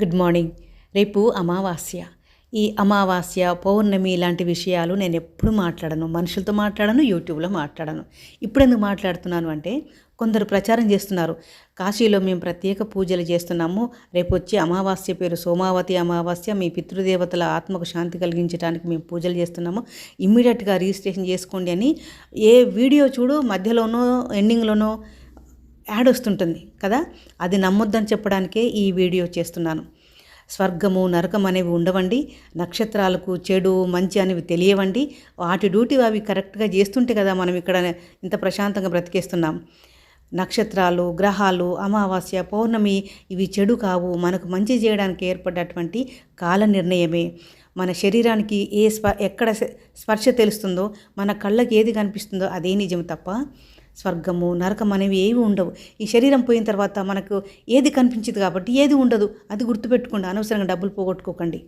Good morning రేపు అమావాస్య. ఈ అమావాస్య పౌర్ణమి ఇలాంటి విషయాలు నేను ఎప్పుడు మాట్లాడను. మనుషులతో మాట్లాడను యూట్యూబ్లో మాట్లాడను. ఇప్పుడు ఎందుకు మాట్లాడుతున్నాను అంటే కొందరు ప్రచారం చేస్తున్నారు. కాశీలో మేము ప్రత్యేక పూజలు చేస్తున్నాము. రేపు వచ్చి అమావాస్య పేరు సోమావతి అమావాస్య. మీ పితృదేవతల ఆత్మకు శాంతి కలిగించడానికి మేము పూజలు చేస్తున్నాము. ఇమ్మీడియట్గా రిజిస్ట్రేషన్ చేసుకోండి అని ఏ వీడియో చూడు మధ్యలోనో ఎండింగ్లోనో యాడ్ వస్తుంటుంది కదా? అది నమ్మొద్దని చెప్పడానికే ఈ వీడియో చేస్తున్నాను. స్వర్గము నరకం అనేవి ఉండవండి. నక్షత్రాలకు చెడు మంచి అనేవి తెలియవండి. వాటి డ్యూటీ అవి కరెక్ట్గా చేస్తుంటే కదా మనం ఇక్కడ ఇంత ప్రశాంతంగా బ్రతికేస్తున్నాం. నక్షత్రాలు గ్రహాలు అమావాస్య పౌర్ణమి ఇవి చెడు కావు. మనకు మంచి చేయడానికి ఏర్పడ్డటువంటి కాల నిర్ణయమే. మన శరీరానికి ఏ స్ప ఎక్కడ స్పర్శ తెలుస్తుందో మన కళ్ళకి ఏది కనిపిస్తుందో అదే నిజం తప్ప స్వర్గము నరకం అనేవి ఏవి ఉండవు. ఈ శరీరం పోయిన తర్వాత మనకు ఏది కనిపించదు కాబట్టి ఏది ఉండదు. అది గుర్తుపెట్టుకోండి. అనవసరంగా డబ్బులు పోగొట్టుకోకండి.